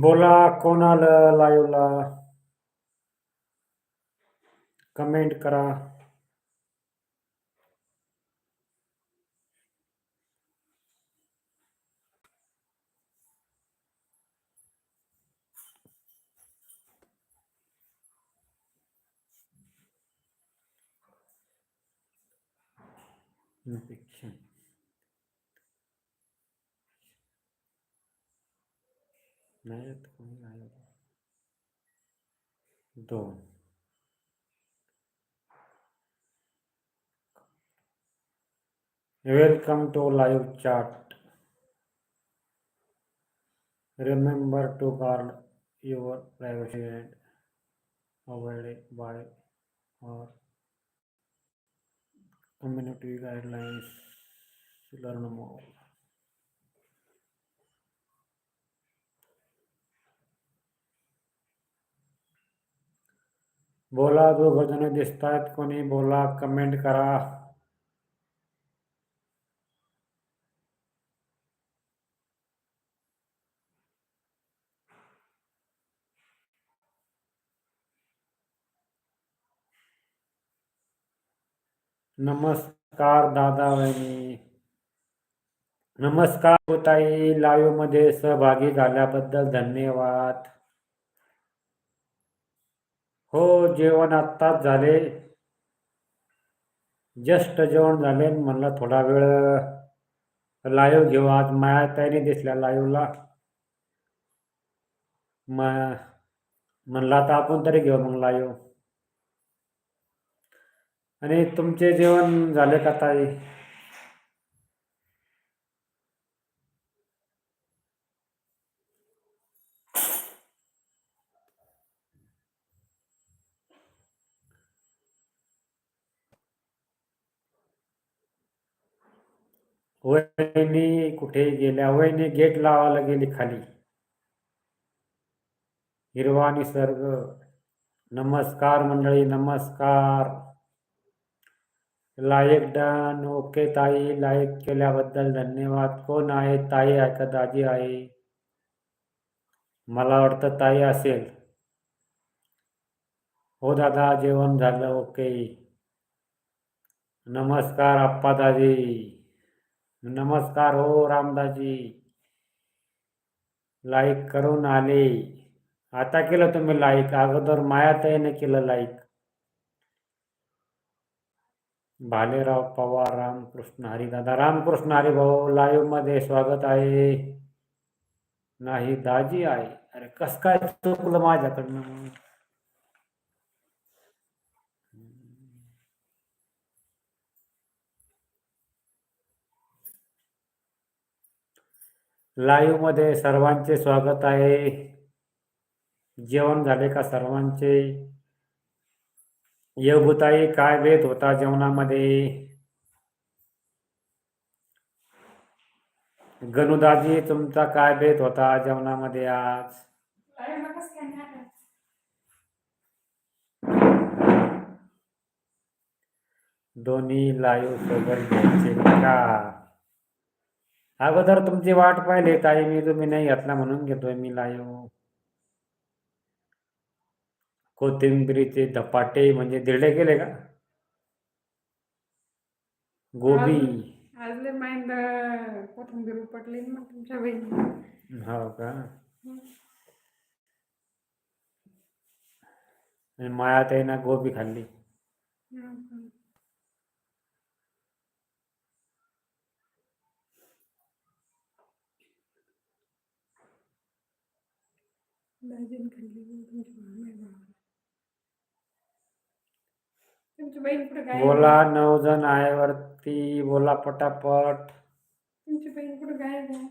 बोला कोण आलं लाईव्हला कमेंट करा. Nawet Welcome to live chat. Remember to guard your privacy and avoid by our community guidelines. Learn more. बोला दोघ जण दिसतायत कोणी बोला, कमेंट करा। नमस्कार दादा वहिनी। नमस्कार ताई लाईव्ह मध्ये सहभागी धन्यवाद। हो जेवण आत्ताच झाले. जस्ट जेवण झाले. म्हणलं थोडा वेळ लाईव्ह घेऊ. आज माया ताईने दिसल्या लाईव्हला म्हणलं आता आपण तरी घेऊ मग लाईव्ह आणि तुमचे जेवण झाले का ताई? वहिनी कुठे गेल्या? वहिनी गेट लावायला गेली खाली. हिरवा निसर्ग नमस्कार मंडळी नमस्कार. Like done. ओके ताई लाईक केल्याबद्दल धन्यवाद. कोण आहे? ताई आहे का? दाजी आहे? मला वाटतं ताई असेल. हो दादा जेवण झालं. ओके. नमस्कार आप्पा दाजी. नमस्कार हो रामदाजी लाईक करून आले. आता केलं तुम्ही लाईक अगोदर मायाताईने केलं लाईक भालेराव पवार रामकृष्ण हरी दादा रामकृष्ण हरिभाऊ लाईव्हमध्ये स्वागत आहे. नाही दाजी आहे. अरे कस काय चुकलं माझ्याकडनं? लाईव्हमध्ये सर्वांचे स्वागत आहे. जेवण झाले का सर्वांचे? योगुताई काय भेद होता जेवणामध्ये? गणुदाजी तुमचा काय भेद होता जेवणामध्ये आज? दोन्ही लाईव्ह सोबत घ्यायचे का? अगोदर तुमची वाट पाहिली ताई मी तुम्ही नाही घेतला म्हणून घेतोय मी लाईव्ह कोथिंबिरीचे धपाटे म्हणजे दिरडे केले का? गोबी. आज लय माइंड कोथिंबीर उपटली ना मग तुमच्या बहिणी हो का? माया ताईनं गोबी खाल्ली. दाजीन खाल्ली तुमची मामी भावाला तुमची बहीण कुठे काय बोला नऊ जण आहे वरती. बोला पटापट. तुमची बहीण कुठे आहे?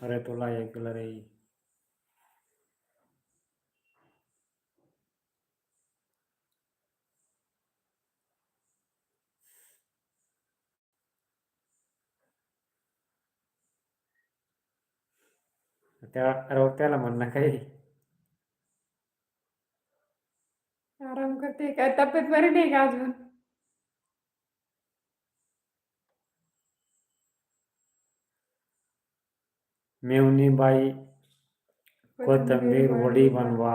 अरे तुला ऐकलं रे. त्या अरे त्याला म्हणणं काही आराम करते काय तब्येत बरी नाही का अजून मेवणी बाई कोथिंबीर वडी बनवा.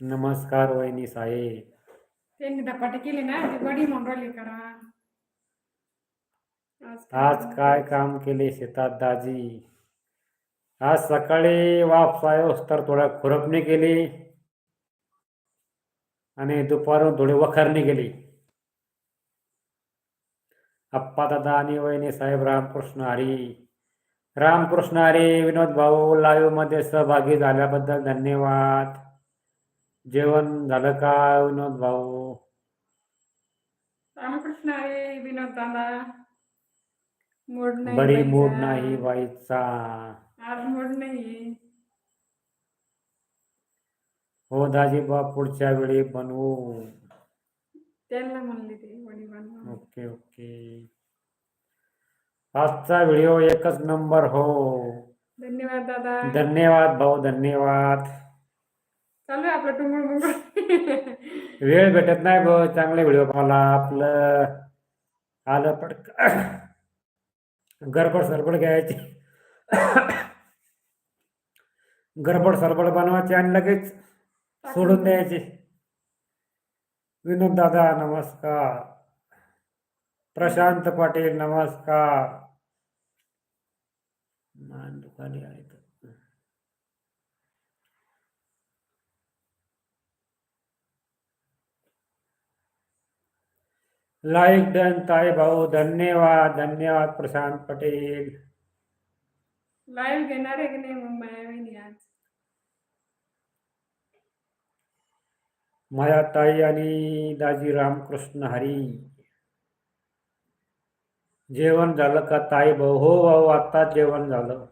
नमस्कार वहिनी साहेब त्यांनी धपाटे केले ना ती वडी म्हणून करा आज काय काम केले शेतात दाजी आज सकाळी वापस तर थोडा खुरपणी केली आणि दुपारून थोडी वखरणी केली. अप्पा दादा आणि वहिनी साहेब रामकृष्ण हरी. रामकृष्ण हरी विनोद भाऊ लाईव्हमध्ये सहभागी झाल्याबद्दल धन्यवाद. जेवण झालं का विनोद भाऊ? रामकृष्ण आहे विनोद दादा. मूड नाही बरी. मूड नाही बाईचा. आज मूड नाही हो दाजीबा पुढच्या वेळी बनवू. त्यांना म्हणले ते वडी बनवा ओके ओके. आजचा व्हिडिओ एकच नंबर हो. धन्यवाद दादा. धन्यवाद भाऊ धन्यवाद. चालू आहे आपलं टुंगळ मुंगळ. वेळ भेटत नाही भाऊ चांगले व्हिडिओ पाहाला. आपलं आलं पटक गडबड सरबड घ्यायची. गडबड सरबड बनवायची आणि लगेच सोडून द्यायची. विनोद दादा नमस्कार. प्रशांत पाटील नमस्कार. मान दुखाली आहे. लाईक डन ताई भाऊ धन्यवाद धन्यवाद प्रशांत पटेल. लाईव्ह घेणार आहे की नाही मग आज माया ताई आणि दाजी रामकृष्ण हरी. जेवण झालं का ताई भाऊ? हो भाऊ आत्ताच जेवण झालं.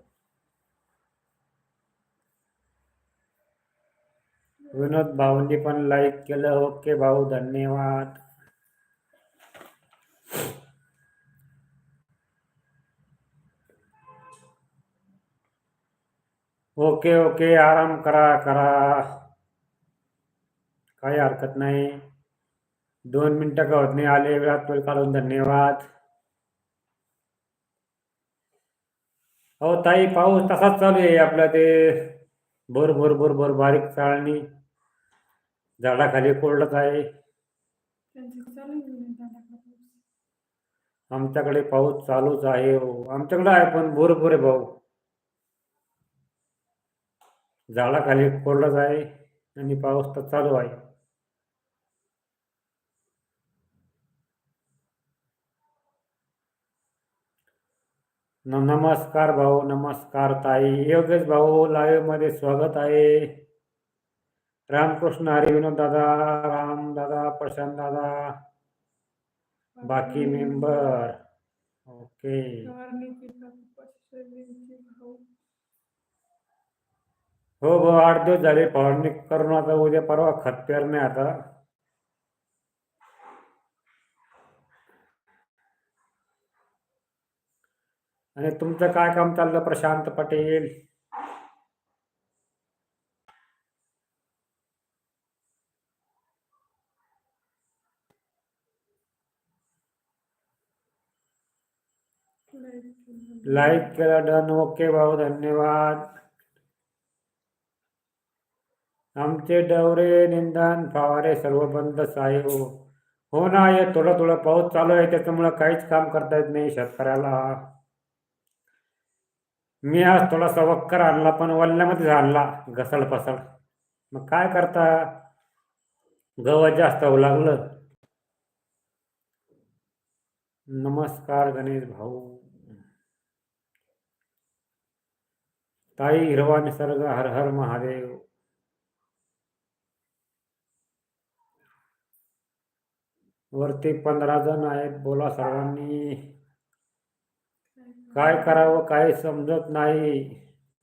विनोद भाऊंनी पण लाईक केलं. ओके भाऊ, धन्यवाद. Okay okay. आराम करा करा. काही हरकत नाही. दोन मिनिटं नाही आले वेळात वेळ काढून धन्यवाद. हो ताई पाऊस तसाच चालू आहे आपल्या ते. भर भर भर भर बारीक चाळणी. झाडाखाली कोरडत आहे. आमच्याकडे पाऊस चालूच आहे हो. आमच्याकडे आहे पण भरपूर आहे भाऊ. झाडाखाली कोरडत आहे आणि पाऊस तर चालू आहे. नमस्कार भाऊ नमस्कार ताई. योगेश भाऊ लाईव्ह मध्ये स्वागत आहे. रामकृष्ण हरी विनोद दादा राम दादा प्रशांत दादा. बाकी मेंबर. ओके. हो भाऊ आठ दिवस झाले फवारणी करून आता उद्या परवा खत पेरणे आता. आणि तुमचं काय काम चाललं? प्रशांत पटेल. लाईव्ह केलं. लाईक केला डन ओके भाऊ धन्यवाद. आमचे डवरे निंदन फवारे सर्व बंद साहेब. हो हो ना हे थोडं थोडं पाऊस चालू आहे त्याच्यामुळं काहीच काम करता येत नाही शेतकऱ्याला. मी आज थोडासा वक्कर आणला पण वल्ल्यामध्येच आणला घसड पसड मग काय करता? गवत जास्त होऊ लागलं. नमस्कार गणेश भाऊ. ताई हिरवा निसर्ग हर हर महादेव. वरती पंधरा जण आहेत बोला सर्वांनी. काय करावं काय समजत नाही.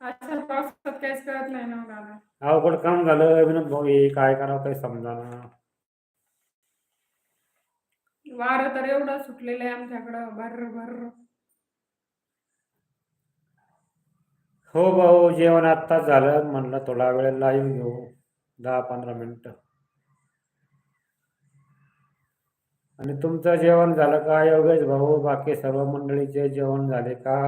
अशा पावसात काहीच कळत नाही ना हो दादा. अवघड काम झालं विनोद भाऊ हे काय करावं काही समजाना. वारं तर एवढं सुटलेलं आहे आमच्याकडं भर भर. हो भाऊ जेवण आत्ताच झालं म्हणलं थोडा वेळ लाईव्ह घेऊ दहा पंधरा मिनटं. आणि तुमचं जेवण झालं का? योगेश भाऊ बाकी सर्व मंडळीचे जेवण झाले का?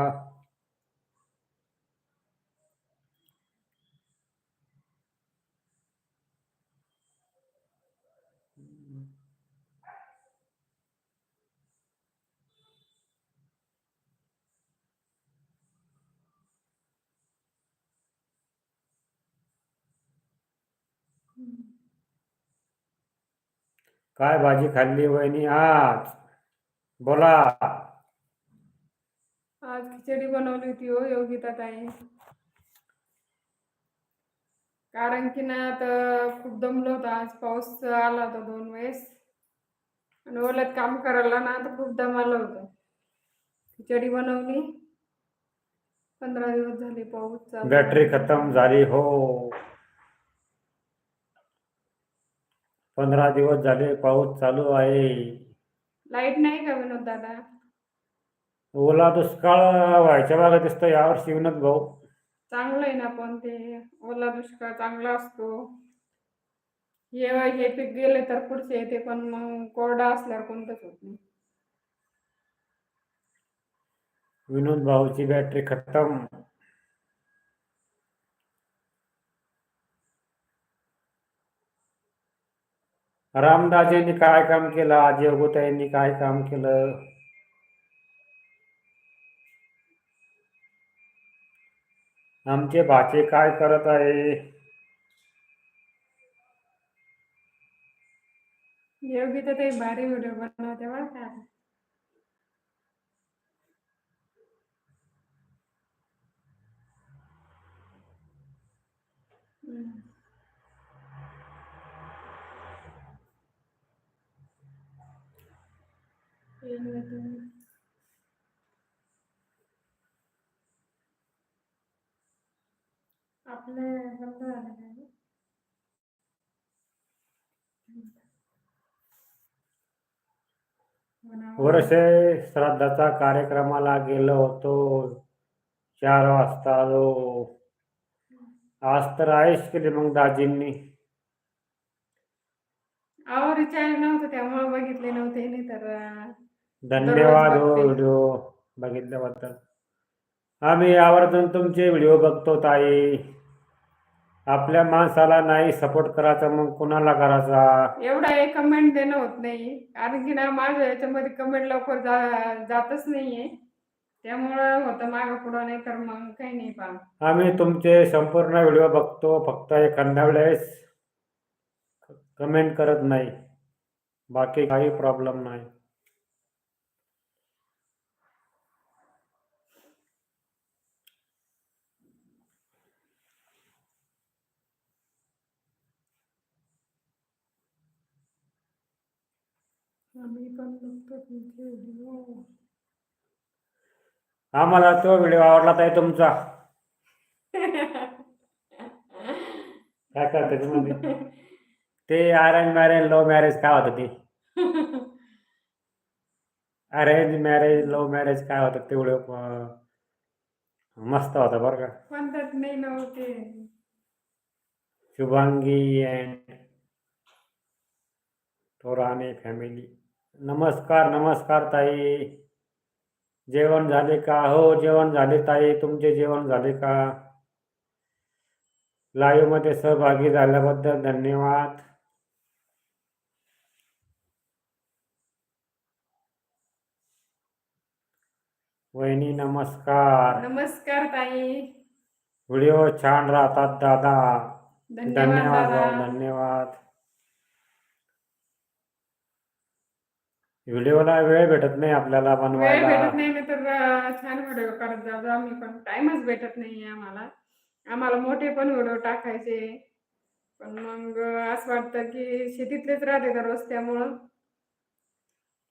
काय भाजी खाल्ली वहिनी आज? बोला. आज खिचडी बनवली होती हो योगिता ताई. कारण की ना आता खूप दमलो होतो. आज पाऊस आला होता दोन वेळेस. आणि ओल्यात काम करायला ना तर खूप दम आलं होतं. खिचडी बनवली. पंधरा दिवस झाले पाऊस बॅटरी. खतम झाली हो. पंधरा दिवस झाले पाऊस चालू आहे. लाइट नाही का विनोद दादा? ओला दुष्काळ व्हायच्या भागात दिसतो यावर्षी विनोद भाऊ. चांगलं आहे ना पण ते ओला दुष्काळ चांगला असतो. हे हे पीक गेले तर पुढचे येते पण मग कोरडा असल्यावर कोणतंच होत नाही. विनोद भाऊची बॅटरी खतम. रामदाजींनी काय काम केलं? आज यांनी काय काम केलं? आमचे भाचे काय करत आहे? योगी तर ते भारी व्हिडिओ बनवते बरं का. हम्म. येईन मी तुम्ही. आपले बंद झाले. वर्षे श्राद्धाचा कार्यक्रमाला गेलो होतो. चार वाजता आलो. आज तर आयुष केली मग दाजींनी? अहो रिचार्ज नव्हतं त्यामुळे बघितले नव्हते नाही तर धन्यवाद. हो. व्हिडिओ बघितल्याबद्दल. आम्ही आवर्जून तुमचे व्हिडिओ बघतो ताई. आपल्या माणसाला नाही सपोर्ट करायचा मग कुणाला करायचा? एवढा एक कमेंट देणं होत नाही. कारण की ना माझ्या याच्यामध्ये कमेंट लवकर जा जातच नाहीये. त्यामुळं होतं मागं पुढं नाही तर मग काही नाही पा आम्ही तुमचे संपूर्ण व्हिडिओ बघतो फक्त एखाद्या वेळेस कमेंट करत नाही. बाकी काही प्रॉब्लेम नाही. आम्ही पण बघतो तुमचे व्हिडिओ आम्हाला तो व्हिडिओ आवडला ताई तुमचा. काय करते तुम्ही? ते अरेंज मॅरेज लव्ह मॅरेज काय होतं ते? अरेंज मॅरेज लव्ह मॅरेज काय होतं ते व्हिडिओ मस्त होता बरं का. म्हणतात नाही नव्हते शुभांगी अँड थोराने फॅमिली नमस्कार नमस्कार ताई. जेवण झाले का? हो जेवण झाले ताई. तुमचे जेवण झाले का? लाईव्हमध्ये सहभागी झाल्याबद्दल धन्यवाद. वहिनी नमस्कार. नमस्कार ताई. व्हिडिओ छान राहतात दादा. धन्यवाद धन्यवाद भाऊ दादा धन्यवाद व्हिडिओला वेळ भेटत नाही आपल्याला वेळ बनवायला. भेटत नाही नाही तर अं, छान व्हिडिओ करत जातो. आम्ही पण टाइमच भेटत नाही आम्हाला. आम्हाला मोठे पण व्हिडिओ टाकायचे. पण मग अं, असं वाटतं की शेतीतलेच राहते दररोज त्यामुळं?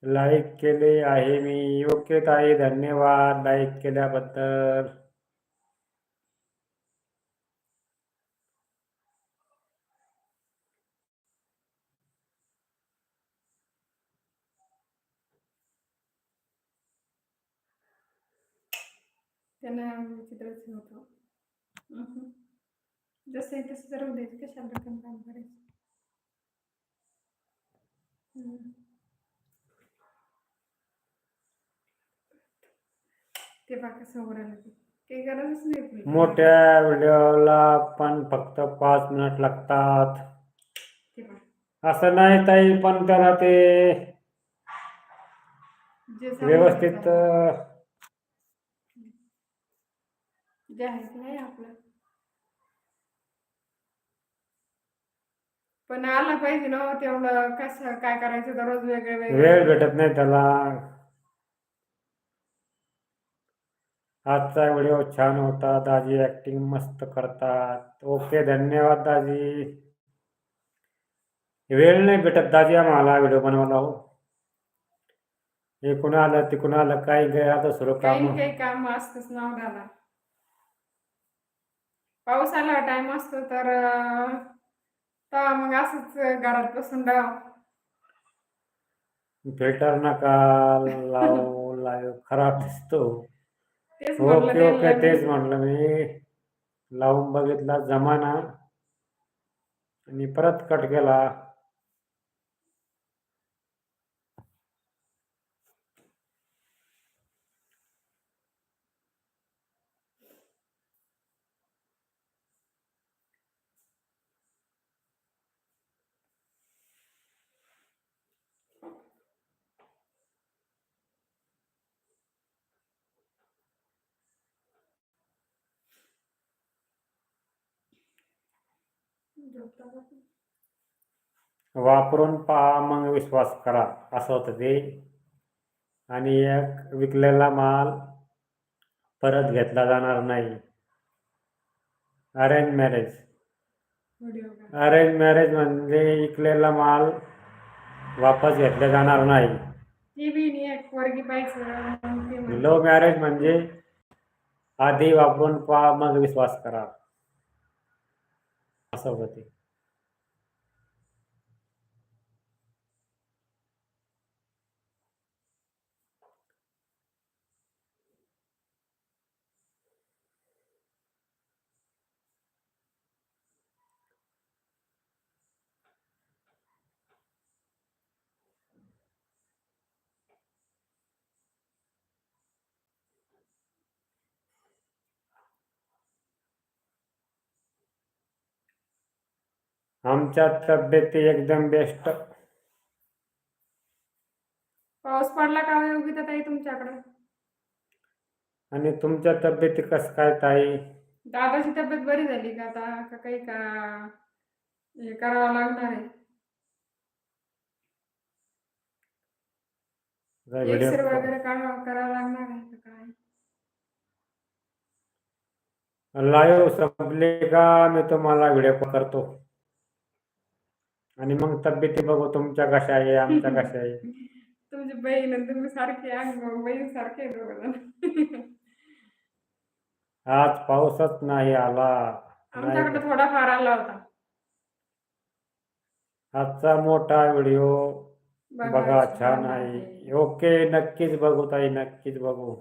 लाईक केले आहे मी. ओके ताई धन्यवाद. लाईक केल्याबद्दल. त्यांना विचित्रच होतं हम्म. जसं आहे तसं राहू द्यायचं कशाला रक्कम काम करायचं हम्म. ते बा कसं उभं राहिलं ते काही गरजच नाही. मोठ्या व्हिडिओला पण फक्त पाच मिनिट लागतात असं नाही ताई पण त्याला ते व्यवस्थित त्याचं. अं, जे आहे ते आहे आपलं. पण आला पाहिजे ना हो तेवढं कसं काय करायचं दररोज वेगळे वेळ भेटत नाही त्याला. आजचा व्हिडिओ छान होता दाजी ऍक्टिंग मस्त करतात. ओके धन्यवाद दाजी. वेळ नाही भेटत दाजी आम्हाला व्हिडिओ बनवायला हो. हे कुणा आलं ते कुणा आलं काही काय आता सुरू काही काम काही काम असतंच ना हो दादा. पाऊस आला टाइम असतो तर मग असंच घरात बसून राहावं. फिल्टर नका लावू लाईव्ह खराब दिसतो. ओके ओके मी. तेच म्हटलं मी. लावून बघितला जमाना. आणि परत कट केला. वापरून पहा मग विश्वास करा. असं होतं ते. आणि एक विकलेला माल परत घेतला जाणार नाही. अरेंज मॅरेज अरेंज मॅरेज म्हणजे विकलेला माल वापस घेतला जाणार नाही. लव्ह मॅरेज म्हणजे आधी वापरून पहा मग विश्वास करा. असं आमच्या तब्येती एकदम बेस्ट पाऊस पडला का हो योगिता ताई तुमच्याकडे? आणि तुमच्या तब्येती कसं काय ताई? दादाची तब्येत बरी झाली का आता? का काही का हे करावं लागणार आहे? व्हिडिओ वगैरे काढावं करावं लागणार आहे का काय? लाईव्ह संपले का? मी तुम्हाला व्हिडिओ करतो. आणि मग तब्येती बघू तुमच्या कशा आहे आमच्या कशा आहे? तुमची बहीण आणि तुम्ही सारखे बहीण सारखे दोघं आज पाऊसच नाही आला. आमच्याकडे नाही. थोडाफार आला होता. आजचा मोठा व्हिडिओ. बघा छान आहे. आहे. ओके नक्कीच बघू ताई नक्कीच बघू.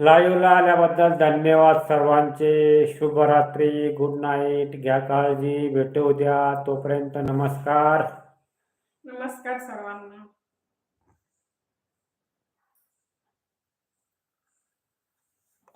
लाईव्हला आल्याबद्दल धन्यवाद सर्वांचे. शुभरात्री गुड नाईट घ्या काळजी. भेटू उद्या. तोपर्यंत नमस्कार. नमस्कार सर्वांना.